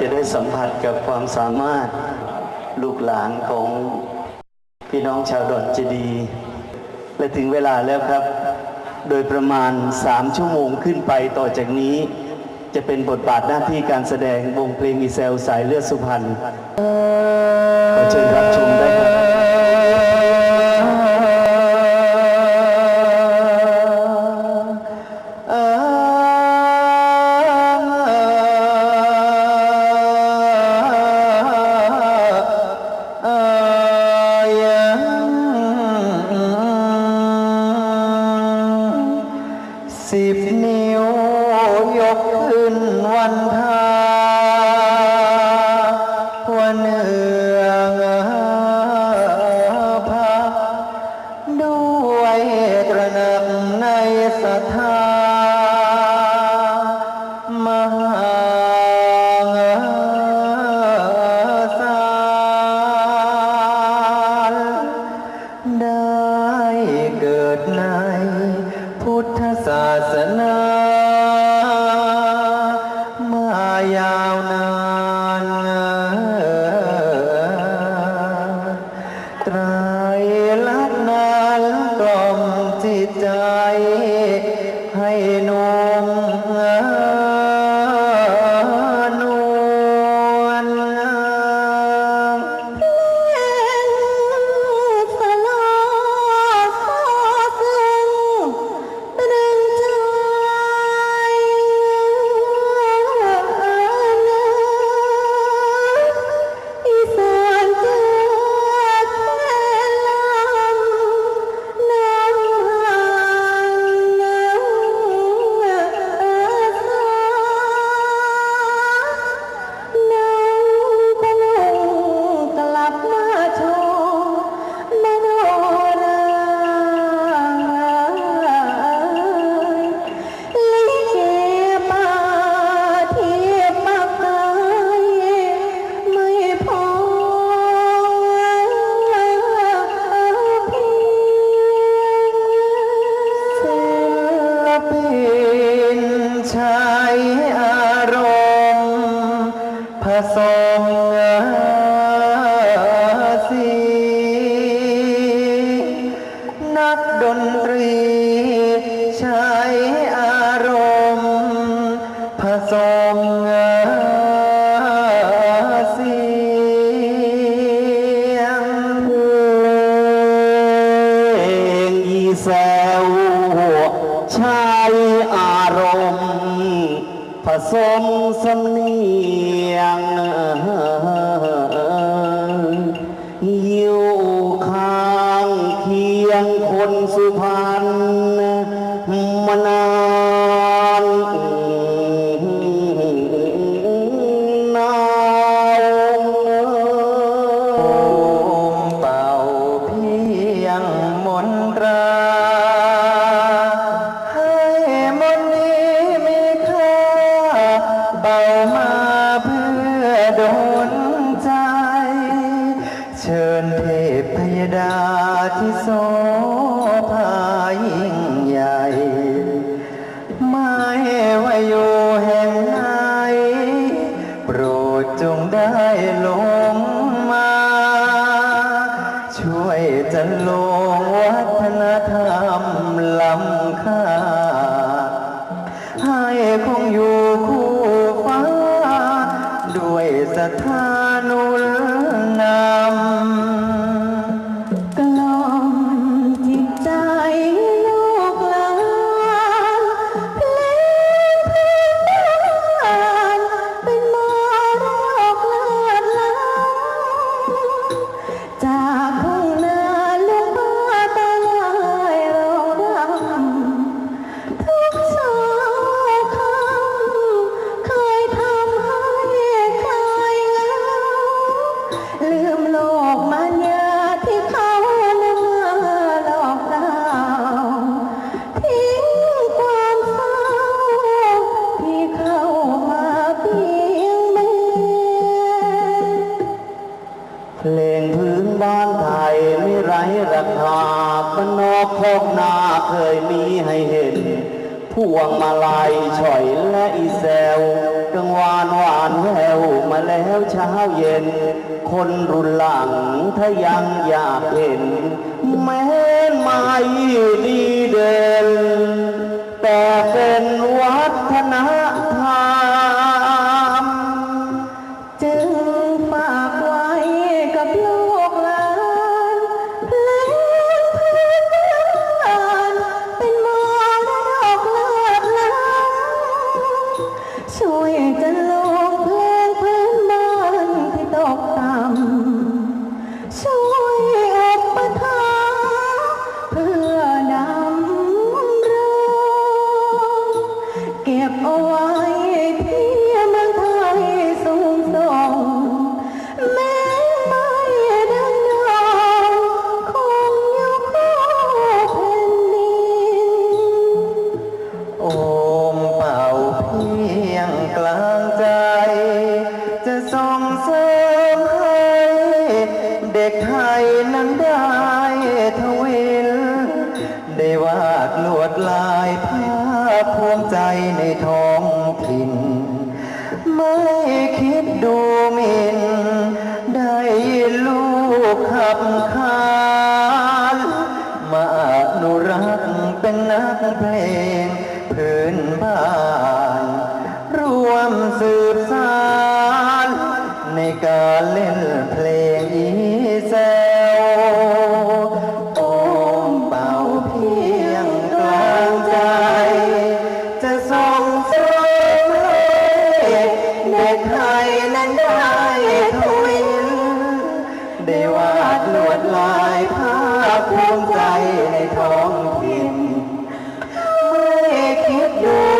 จะได้สัมผัสกับความสามารถลูกหลานของพี่น้องชาวดอนเจดี และถึงเวลาแล้วครับ โดยประมาณ3ชั่วโมงขึ้นไปต่อจากนี้ จะเป็นบทบาทหน้าที่การแสดงวงเพลงอีเซลสายเลือดสุพรรณขอเชิญรับชม นวันทา ผสมสีนักดนตรีใช้อารมณ์ผสมเสียงเพลงอีแซวใช้อารมณ์ ผสมสำเนียง เทพยดาที่โสภายิ่งใหญ่ ไม่ว่าอยู่แห่งไหนโปรดจงได้ลงมา ช่วยจันลงวัฒนธรรมล้ำค่า ให้คงอยู่คู่ฟ้า ด้วยสถา แล้วเช้าเย็น คนรุ่นหลังถ้ายังอยากเห็น แม้ไม่ดีเด่นแต่เป็น นั้นได้ทวิลได้วาดลวดลายภาพพวงใจในท้องถิ่น ไม่คิดดูหมิน ได้ยินลูกขับคานมาอนุรักเป็นนักเพลงพื้นบ้าน รวมสืบสานในการเล่น ได้วาดลวดลายภาพภูมิใจในท้องถิ่นไม่คิดดู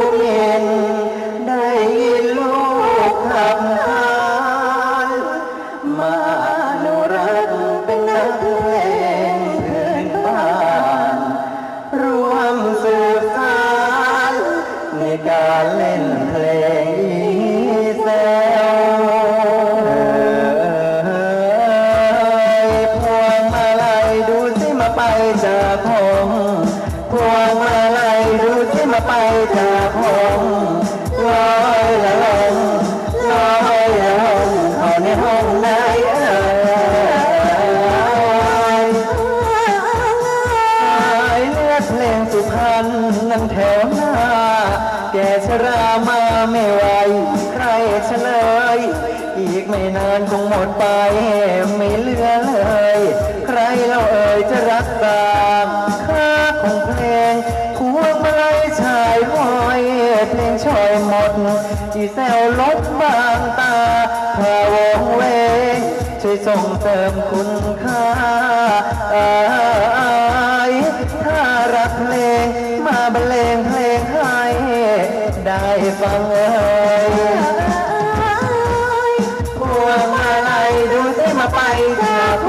ไป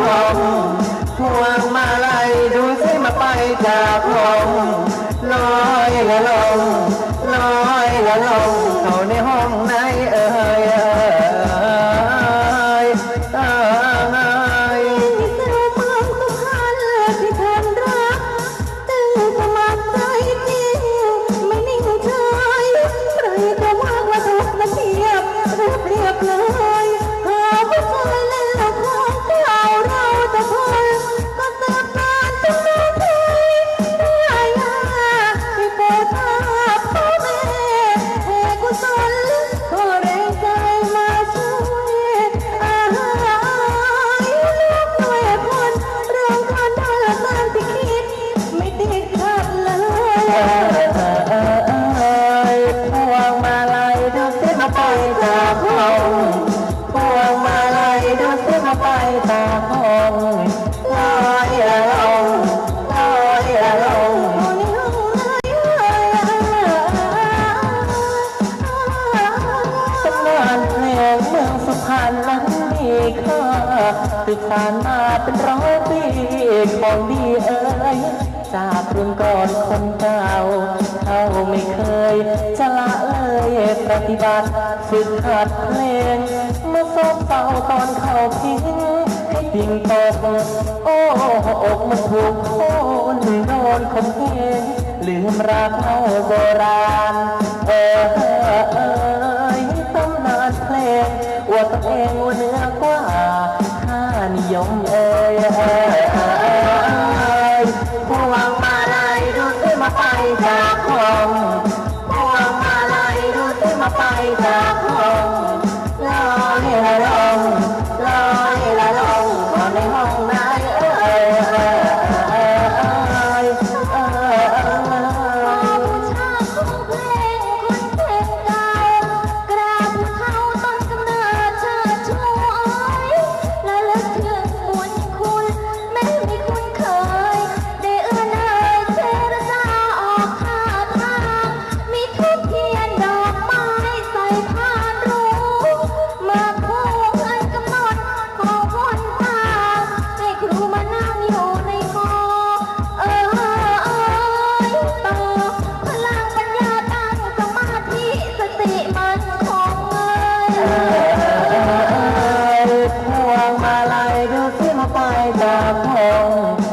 ผมพวงมาลัยดูสิมาไปจากผมลอยละลง ตาคอง เขาไม่เคย จะละเลยปฏิบัติฝึกขัดเพลงเมื่อซบเศร้าตอนเขาพิงให้ดิ่งตกโอ้อกมันถูกโค่นโดนคมเพงลืมรักเขาโบราณเออเออตำนานเพลงว่าตัวเองว่าเนื้อกว่าค่านิยมเออ 어.